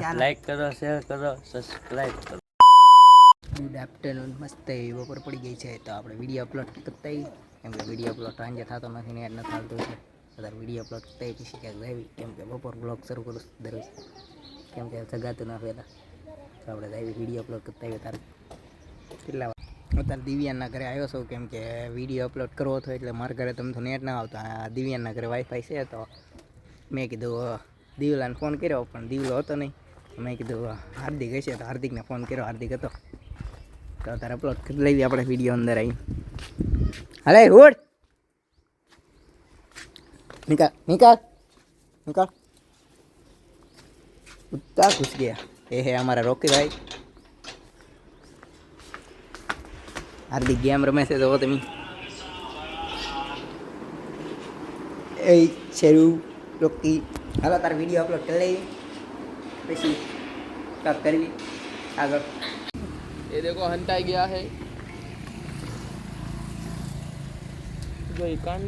Like કરો share કરો subscribe કરો. ગુડ આફ્ટરનૂન મસ્ત એવી બપોર પડી ગઈ છે તો આપણે વીડિયો અપલોડ કરતા. કેમ કે વીડિયો અપલોડ સાંજે થતો નથી ને નથી આવતું છે. અત્યારે વીડિયો અપલોડ કરતા પછી ક્યાંક જાવી કેમ કે બપોર બ્લોગ શરૂ કરું દરરોજ. કેમ કે સગાતું ના પહેલાં તો આપણે જાવી વીડિયો અપલોડ કરતા આવીએ તારે. કેટલા અત્યારે દિવ્યાના ઘરે આવ્યો છું કેમ કે વીડિયો અપલોડ કરવો હતો એટલે મારા ઘરે તમે તો નેટ ના આવતા. આ દિવ્યાના ઘરે વાઈફાઈ છે તો મેં કીધું દિવ્યાને ફોન કર્યો પણ દિવ્યો હતો નહીં. મેં કીધું, હાર્દિક હશે તો હાર્દિકને ફોન કર્યો. હાર્દિક હતો. તો અત્યારે અપલોડ કરી લઈએ આપણે વીડિયો અંદર આવી હાલે, ઉડ! નિકાલ નિકાલ નિકાલ. ઉત્તા ઘૂસ ગયા. એ હે અમારા રોકીભાઈ. હાર્દિક ગેમ રમે છે તો તમે. એ શેરુ, રોકી. હાલો, તાર વીડિયો અપલોડ કરી લઈએ. પછી કાંક કરવી આગળ. એ દેખો હંતાઈ ગયા હે. જો એ કાન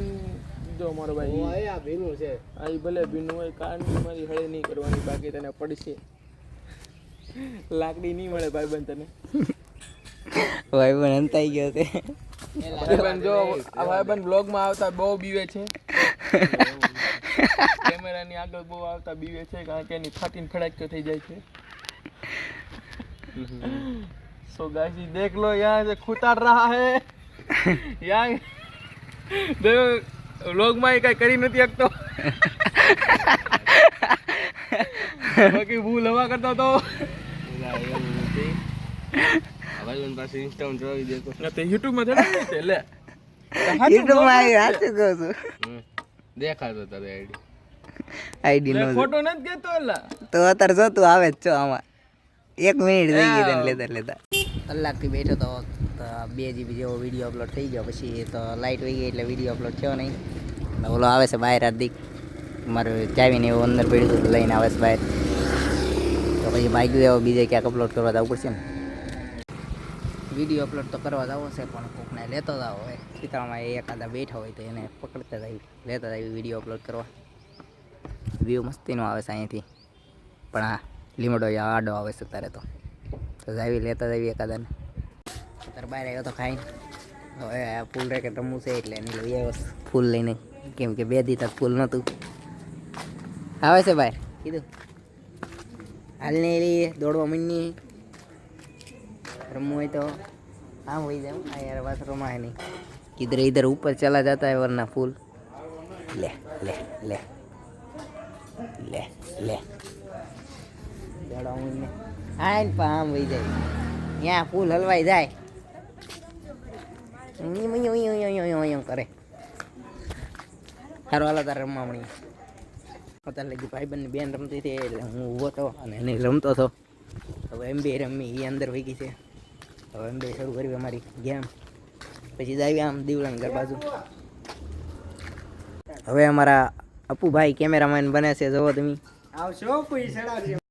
જો મારો ભાઈ હા આ ભીનું છે. આ ભલે ભીનું હોય કાન મારી હળે નહીં કરવાની બાકી તને પડશે. લાકડી નહીં મળે ભાઈ બંધ તને. ભાઈ બંધ અંતાઈ ગયો તે ભાઈ બંધ જો આ ભાઈ બ્લોગમાં આવતા બહુ બીવે છે. કેમેરાની આગળ બહુ આવતા બીવે છે કારણ કે એની ફાટીને ફડાક તો થઈ જાય છે. સો ગાઈસ દેખ લો યહાં સે ખુતાર રહા હે. યહાં દેખો લોગમાં એ કઈ કરી નથી શકતો. બાકી ભૂલ હવા કરતો તો. ભાઈ પાસે જોઈ દેખો યુટ્યુબમાં ચડાવી છે લે. કહું છું. દેખાતો તારે આઈડી. આઈડી નો ફોટો નથી કેતો એલા તો અત્યારે જોતું આવે જ છો આમાં. એક મિનિટ થઈ ગઈ તને લેતા લેતા. કલાકથી બેઠો તો તો બે જીબી જેવો વીડિયો અપલોડ થઈ ગયો. પછી તો લાઇટ વહી ગઈ એટલે વીડિયો અપલોડ થયો નહીં. ઓલો આવે છે બહાર હાર્દિક. મારું ચાવીને એવું અંદર પડ્યું હતું લઈને આવે છે બહાર. તો પછી માગ્યું એવો બીજે ક્યાંક અપલોડ કરવા જવું પડશે ને વીડિયો અપલોડ તો કરવા જવો છે, પણ કોકને લેતો જ હોય. ચિત્રામાં એકાદા બેઠા હોય તો એને પકડતા જ આવી લેતા જ આવી વીડિયો અપલોડ કરવા. વ્યૂ મસ્તીનો આવે છે અહીંથી. પણ આ લીમડો આડો આવે છે અત્યારે તો. તો જાવી, લેતા જ આવી એકાદાને. અત્યારે બહાર આવ્યો તો ખાઈને. હવે આ ફૂલ રેકેટ રમવું છે એટલે એની લઈ આવ્યો ફૂલ લઈને. કેમ કે બે દી ફૂલ નહોતું આવે છે ભાઈ કીધું. હાલની દોડવા માંડી રમવું હોય તો હા હોઈ જાઉં. આ યાર વાત રમાય નહીં. કિધર ઇધર ઉપર ચલા જતા હોય વરના ફૂલ. લે લે લે. લે લે. દડાઉને આઈન આમ વઈ જાય. ત્યાં ફૂલ હલવાઈ જાય. કરે. સારું હાલો તારે રમવા મળી અત્યારે લગી ભાઈબંધ બેન રમતી હતી એટલે હું ઊભો હતો અને એને રમતો હતો. હવે એમ બી રમી એ અંદર વહી ગઈ છે. હવે એમ બે શરૂ કરી અમારી ગેમ પછી જાય આમ દીવલાની ઘર બાજુ. હવે અમારા અપુભાઈ કેમેરામેન બને છે જવો તમે. આવશો પૈસા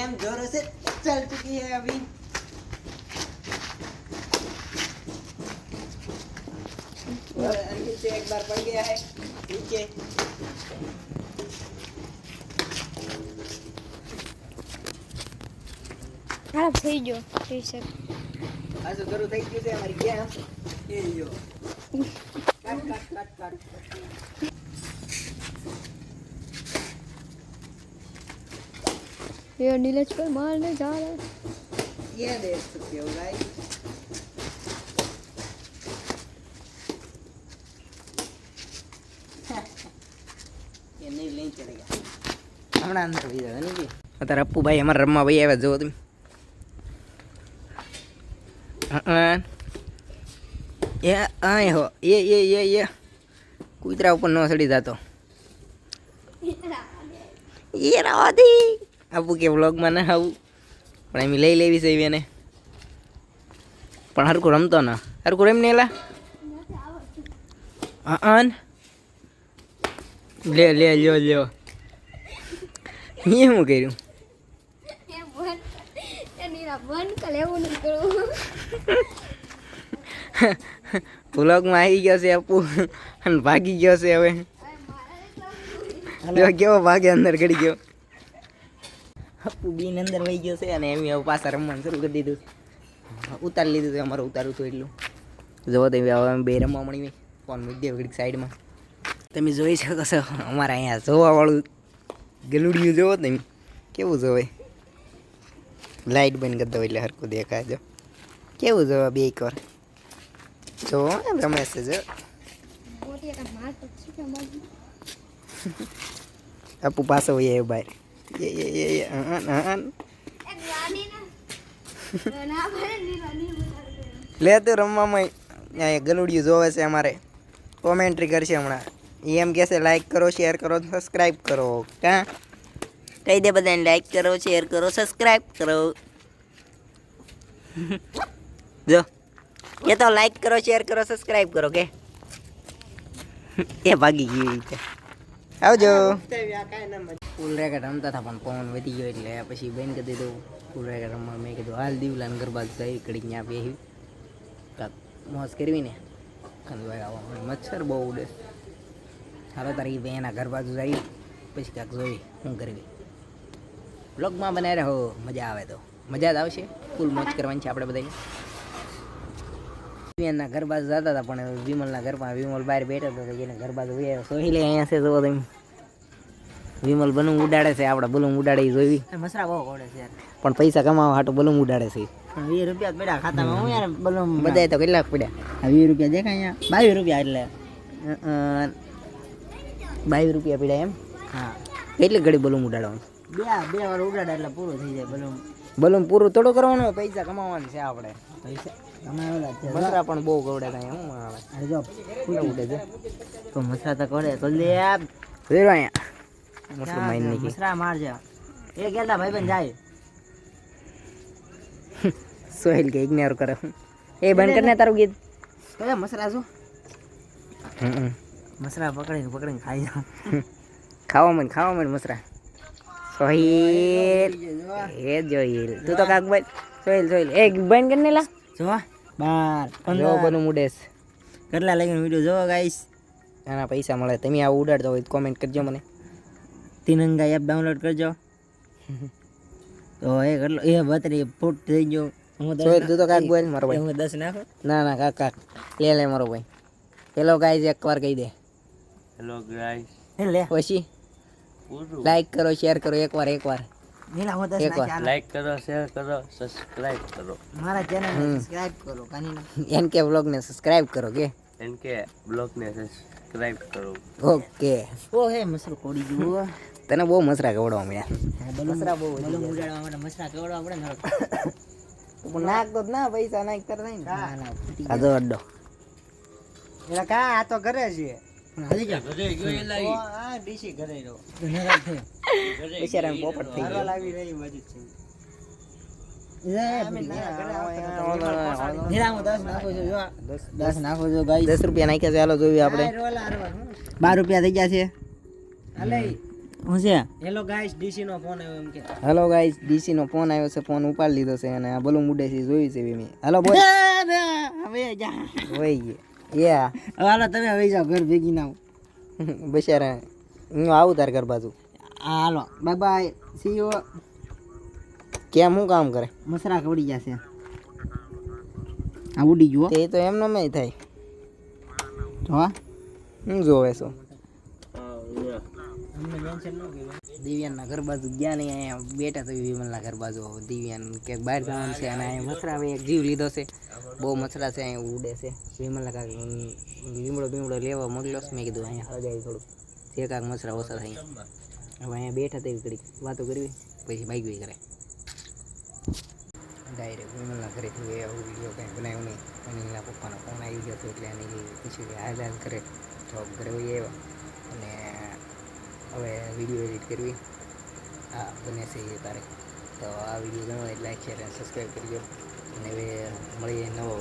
गेम जोरों से चल चुकी है अभी और अंकित से एक बार पड़ गया है नीचे ખરાબ થઈ ગયો ટી શર્ટ આ તો શરૂ થઈ ગયું છે અમારી ગેમ એ જો કાટ કાટ કાટ કાટ Here, Nilesh, come on, let's go. Yeah, there's the feel, right? હમણાં અંદર ઊભી જતા નહીં અત્યારે અપ્પુભાઈ અમારે રમવા ભાઈ આવ્યા જુઓ તમે. એ આય હો એ એ એ એ. કૂતરા ઉપર ન ચડી જતો. એ રાધી આપું કે વ્લોગમાં ના આવું. પણ એમ લઈ લેવી છે એને. પણ હરકું રમતો ના. હરકું રમ ને એલા આન લે લે લ્યો લ્યો. એ શું કર્યું? નહીં વ્લોગમાં આવી ગયો છે આપુ. અને ભાગી ગયો છે હવે. કેવો ભાગે અંદર ગડી ગયો. બીન અંદર વહી ગયો છે અને એમ હવે પાછા રમવાનું શરૂ કરી દીધું ઉતારી લીધું છે અમારે ઉતારું હતું એટલું. જોવો તમે હવે અમે બે રમવા મળી ફોન મૂકી દે ઘડીક સાઈડમાં. તમે જોઈ શકો છો અમારા અહીંયા જોવાવાળું ગલુડિયું જોવો તમે કેવું જોવે? લાઇટ બંધ કરી દો એટલે હરકું દેખાય જો કેવું જોવે બે એક વાર? જો રમે છે જો મોટી પાસે હોય બહાર એ એ એ એ અહન, અહન. એક રાની ના ના ભરે ની રાની લે તું રમવામાં અહીંયા ગલુડિયું જોવે છે અમારે. કોમેન્ટ્રી કરશે હમણાં. એ એમ કહેશે લાઈક કરો શેર કરો સબસ્ક્રાઈબ કરો. કાં? કહી દે બધાને લાઈક કરો શેર કરો સબસ્ક્રાઈબ કરો. જો. એ તો લાઈક કરો શેર કરો સબસ્ક્રાઈબ કરો કે? એ ભાગી ગઈ આવજો. ફૂલ રેકેટ રમતા હતા, પણ પવન વધી ગયો એટલે પછી બેન કરી દીધું. ફૂલ રેકેટ રમવા મેં કીધું, હાલ દીવલાને ગરબા જઈ કડી ત્યાં બેસી કાંક મોજ કરવી ને? ખંડવાય આવવા મચ્છર બહુ ઉડે. હાલો તારી એના ઘર બાજુ જઈ પછી કાંક જોઈ શું કરવી. બ્લોગમાં બનાવી રહો, મજા આવે તો. મજા જ આવશે. ફૂલ મોજ કરવાની છે આપણે બધા એના ઘર બાજુ જતા હતા, પણ વિમલના ઘરમાં વિમલ બહાર બેઠો હતો એને ઘર બાજુ સોહી લે, અહીંયા છે જોવો તમે. વિમલ બલૂમ ઉડાડે છે આપણે બલૂમ ઉડાડે ઈ જોઈ. મસરા બહુ ઓડે છે પણ પૈસા કમાવા હાટું બલૂમ ઉડાડે છે. વીસ રૂપિયા પડ્યા ખાતામાં. હું યાર બલૂમ બધા તો કેટલાક પડ્યા. વીસ રૂપિયા દેખાય અહીંયા. બાવીસ રૂપિયા એટલે. બાવીસ રૂપિયા પડ્યા એમ? હા. કેટલી ઘડી બલૂમ ઉડાડવાનું? બે બે વાર ઉડાડે એટલે પૂરું થઈ જાય બલૂમ બલૂન પૂરું થોડું કરવાનું પૈસા કમાવાનું છે આપણે. પૈસા મસરા પણ બહુ ગવડે કાંઈ હું આવે. જો ઉડે છે? તો મસરા તો કરે તો લે. અહીંયા. મસરા મારજો એ ભાઈ જાય. સોહેલ કે ઇગ્નોર કરે. એ બંધ કરીને તારું ગીત. કયા મસરા છો? મસરા પકડીને પકડીને ખાઈ જાઓ. ખાવા મને ખાવા મને મસરા. સોહિલ એ જોઈલ તું તો કાક બોલ. સોહેલ સોહિલ. એ બંધ કરીને લા. જો. બાર જો બનું મુડેસ કેટલા લાગીને વીડિયો? જોવો ગાઈસ. એના પૈસા મળે. તમે આ ઉડાડતો હોય કોમેન્ટ કરજો મને. તિરંગા એપ ડાઉનલોડ કરજો. તો એ કેટલો એ બત્રી ફૂટ થઈ ગયો. હું તું તો કાક બોલ મારો ભાઈ. હું દસ નાખું? ના ના કાક કાક. લે લે મારો ભાઈ. પેલો ગાઈઝ એક વાર કહી દે. હેલો ગાઈસ લે. પછી? લાઈક કરો શેર કરો એકવાર એકવાર. લાઈક કરો શેર કરો સબસ્ક્રાઇબ કરો. મારા ચેનલ સબસ્ક્રાઇબ કરો કાનીના. એન કે વ્લોગને સબસ્ક્રાઇબ કરો કે? એમ કે બ્લોગને સબસ્ક્રાઇબ કરો. ઓકે. ઓ હે મસરું કોડી ગયું. તને બહુ મસરા કવડવા મળ્યા. મસરા બહુ બલૂન ઉડાડવા માટે મસરા કેવડવા પડે નાખ તો ના પૈસા નાખ કર નહીં ના. અડ્ડો. એટલે કા આ તો ઘરે છે. આ દસ રૂપિયા નાખ્યા છે હાલો જોયું આપડે બાર રૂપિયા થઈ ગયા છે. હું છે? હેલો ગાઈસ ડીસી નો ફોન આવ્યો એમ કે. હેલો ગાઈસ ડીસી નો ફોન આવ્યો છે ફોન ઉપાડી લીધો છે અને આ બલૂન ઉડે છે જોયું છે મેં. હાલો બોલ હવે જા. હોય યા હાલો તમે હવે જાઓ ઘર ભેગી ના બિચારા હું આવું તાર ઘર બાજુ. હાલો બાય બાય સી યુ કેમ શું કામ કરે? મસરા કવડી ગયા છે આ ઉડી ગયો એ તો એમનો મેં થાય. જોવા હું જોવે છો અમને મેન્શન ન કર્યું દિવ્યાનના ઘર બાજુ ગયા નહીં, અહીંયા બેઠા તો વિમલના ઘર બાજુ. દિવ્યાન કે બહાર જવાનું છે અને અહીંયા મસરા હવે એક જીવ લીધો છે. બહુ મસરા છે, અહીંયા ઉડે છે. વિમલના કાંક લીમડો બીમડો લેવા મોકલ્યો છે. મેં કીધું અહીંયા હજાય થોડું જે કાંક મસરા ઓછા થાય હવે અહીંયા બેઠા તેવી ઘડી વાતો કરવી, પછી બાઈક બી કરે ડાયરેક્ટ વિમલના ઘરેથી એ આવું વીડિયો કંઈ બનાવ્યો નહીં. અનિલના પપ્પાનો ફોન આવી ગયો હતો એટલે એને પૂછ્યું કે હાલ હાલ કરે. જોબ ઘરે વહી આવ્યા. અને હવે વીડિયો એડિટ કરવી. હા, બને છે એ તારે. તો આ વીડિયો ગણો લાઈક શેર અને સબસ્ક્રાઈબ કરજો. અને હવે મળીએ નવો